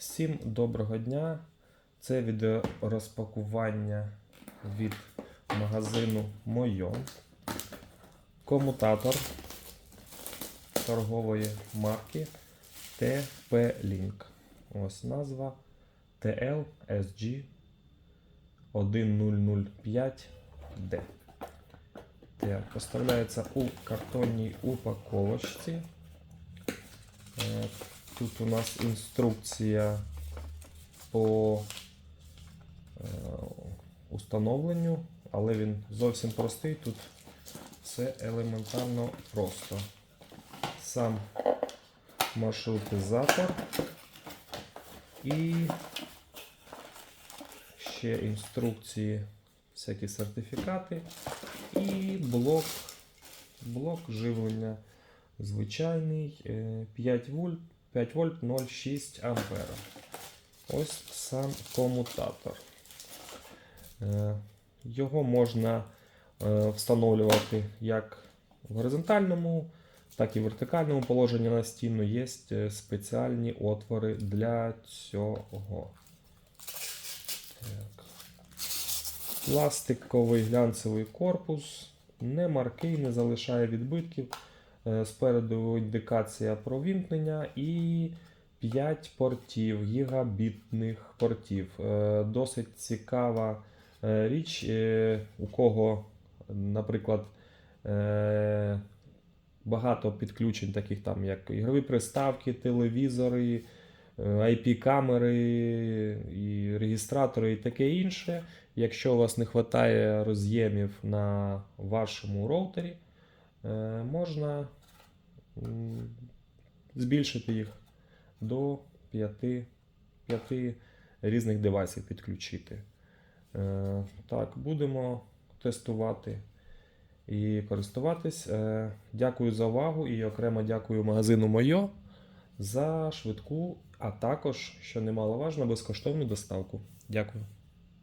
Всім доброго дня. Це відеорозпакування від магазину Мойо. Комутатор торгової марки TP-Link. Ось назва TLSG 1005D. Так, поставляється у картонній упаковочці. Е, Тут у нас інструкція по е, установленню, але він зовсім простий. Тут все елементарно просто. Сам маршрутизатор і ще інструкції, всякі сертифікати і блок, блок живлення звичайний е, 5 вольт, 5 вольт 0,6 ампера. Ось сам комутатор. Е, Його можна е, встановлювати як в горизонтальному, так і в вертикальному положенні на стіну. Є е, спеціальні отвори для цього. Так. Пластиковий глянцевий корпус, не маркий, не залишає відбитків. Е, Спереду індикація про вімкнення і 5 портів, гігабітних портів. Е, Досить цікава е, річ, у кого, наприклад, багато підключень, таких там, як ігрові приставки, телевізори, IP-камери, і реєстратори і таке інше. Якщо у вас не вистачає роз'ємів на вашому роутері, можна збільшити їх до 5, 5 різних девайсів підключити. Е, Так, будемо тестувати і користуватись. Е, Дякую за увагу і окремо дякую магазину Мойо за швидку, а також, що немаловажно, безкоштовну доставку. Дякую.